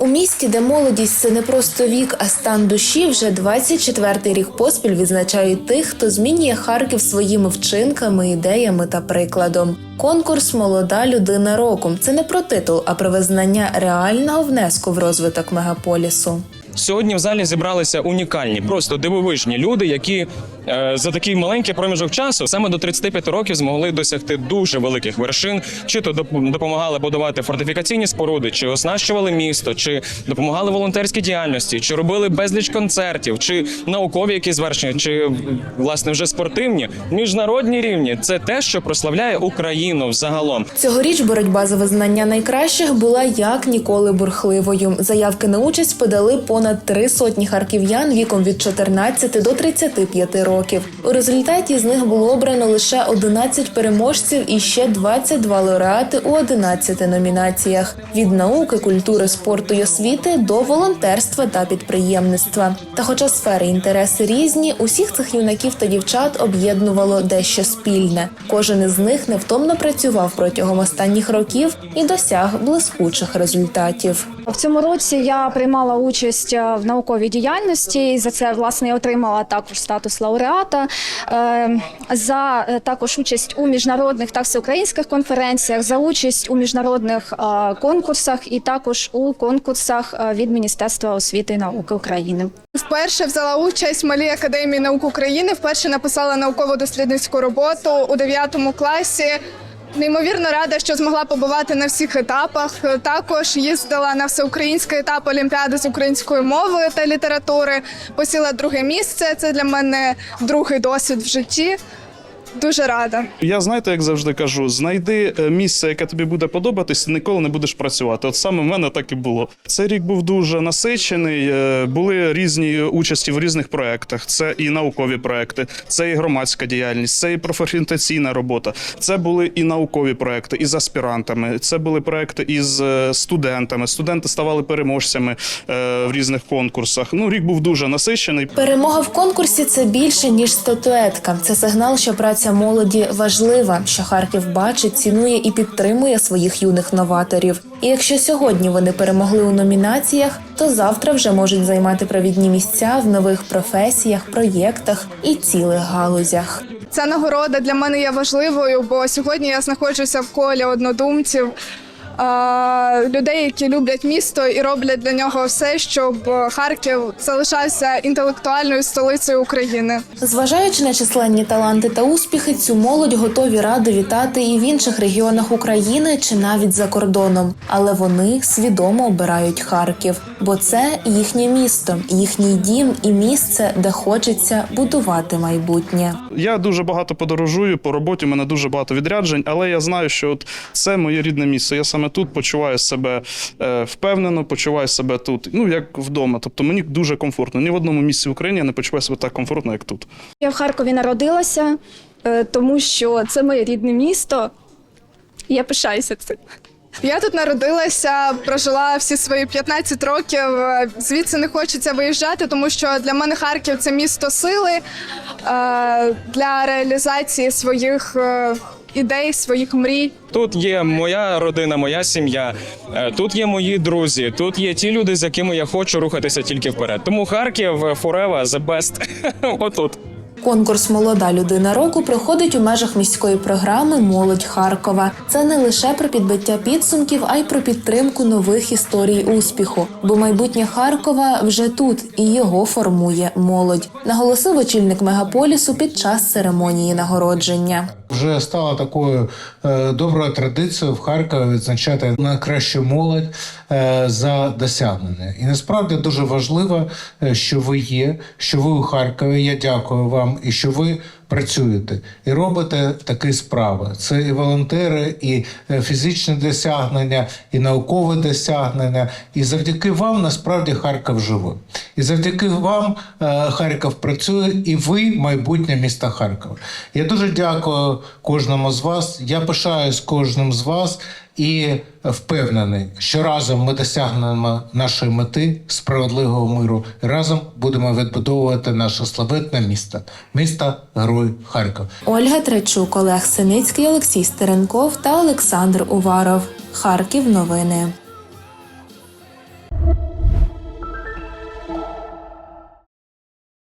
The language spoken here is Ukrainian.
У місті, де молодість це не просто вік, а стан душі, вже 24-й рік поспіль відзначають тих, хто змінює Харків своїми вчинками, ідеями та прикладом. Конкурс Молода людина року це не про титул, а про визнання реального внеску в розвиток мегаполісу. Сьогодні в залі зібралися унікальні, просто дивовижні люди, які е, за такий маленький проміжок часу саме до 35 років змогли досягти дуже великих вершин. Чи то допомагали будувати фортифікаційні споруди, чи оснащували місто, чи допомагали волонтерській діяльності, чи робили безліч концертів, чи наукові якісь звершення, чи власне вже спортивні міжнародні рівні. Це те, що прославляє Україну взагалом. Цьогоріч боротьба за визнання найкращих була як ніколи бурхливою. Заявки на участь подали понад три сотні харків'ян віком від 14 до 35 років. У результаті з них було обрано лише 11 переможців і ще 22 лауреати у 11 номінаціях: від науки, культури, спорту й освіти до волонтерства та підприємництва. Та, хоча сфери інтереси різні, усіх цих юнаків та дівчат об'єднувало дещо спільне. Кожен із них невтомно працював протягом останніх років і досяг блискучих результатів. В цьому році я приймала участь е, в науковій діяльності. і За це власне я отримала також статус лауреата. Е, За е, також участь у міжнародних та всеукраїнських конференціях, за участь у міжнародних конкурсах і також у конкурсах від Міністерства освіти і науки України. Вперше взяла участь в малій академії наук України. Вперше написала науково-дослідницьку роботу у 9 класі. Неймовірно рада, що змогла побувати на всіх етапах. Також їздила на всеукраїнський етап Олімпіади з української мови та літератури. Посіла друге місце. Це для мене другий досвід в житті. Дуже рада. Я знаєте, як завжди кажу: знайди е, місце, яке тобі буде подобатись, ти ніколи не будеш працювати. От саме в мене так і було. Цей рік був дуже насичений. е, Були різні участі в різних проектах. Це і наукові проекти, це і громадська діяльність, це і профорієнтаційна робота. Це були і наукові проекти, і з аспірантами. Це були проекти із е, студентами. Студенти ставали переможцями в різних конкурсах. Ну, рік був дуже насичений. Перемога в конкурсі це більше ніж статуетка. Це сигнал, що праця молоді важлива, що Харків бачить, цінує і підтримує своїх юних новаторів. І якщо сьогодні вони перемогли у номінаціях, то завтра вже можуть займати провідні місця в нових професіях, проєктах і цілих галузях. Ця нагорода для мене є важливою, бо сьогодні я знаходжуся в колі однодумців. Е, Людей, які люблять місто і роблять для нього все, щоб Харків залишався інтелектуальною столицею України. Зважаючи на численні таланти та успіхи, цю молодь готові ради вітати і в інших регіонах України чи навіть за кордоном. Але вони свідомо обирають Харків, бо це їхнє місто, їхній дім і місце, де хочеться будувати майбутнє. Я дуже багато подорожую по роботі. У мене дуже багато відряджень, але я знаю, що от це моє рідне місце. Я саме тут почуваю себе е, впевнено, почуваю себе тут, ну як вдома. Тобто мені дуже комфортно. Ні в одному місці в Україні я не почуваю себе так комфортно, як тут. Я в Харкові народилася, е, тому що це моє рідне місто. І я пишаюся цим. Я тут народилася, прожила всі свої 15 років. е, Звідси не хочеться виїжджати, тому що для мене Харків це місто сили для реалізації своїх ідей, своїх мрій. Тут є моя родина, моя сім'я, е, тут є мої друзі, тут є ті люди, з якими я хочу рухатися тільки вперед. Тому Харків е, forever the best. Отут. Конкурс Молода людина року проходить у межах міської програми Молодь Харкова. Це не лише про підбиття підсумків, а й про підтримку нових історій успіху. Бо майбутнє Харкова вже тут і його формує молодь. Наголосив очільник мегаполісу під час церемонії нагородження. Вже стало такою е, доброю традицією в Харкові відзначати найкращу молодь е, за досягнення. І насправді дуже важливо, е, що ви є, що ви у Харкові. Я дякую вам і що ви працюєте і робите такі справи. Це і волонтери, і е, фізичні досягнення, і наукові досягнення. І завдяки вам насправді Харків живе. І завдяки вам е, Харків працює, і ви майбутнє міста Харкова. Я дуже дякую кожному з вас. Я пишаюсь кожним з вас і впевнений, що разом ми досягнемо нашої мети справедливого миру. І разом будемо відбудовувати наше славетне місто, місто Герой Харків. Ольга Тречук, Олег Синицький, Олексій Стеренков та Олександр Уваров. Харків. Новини.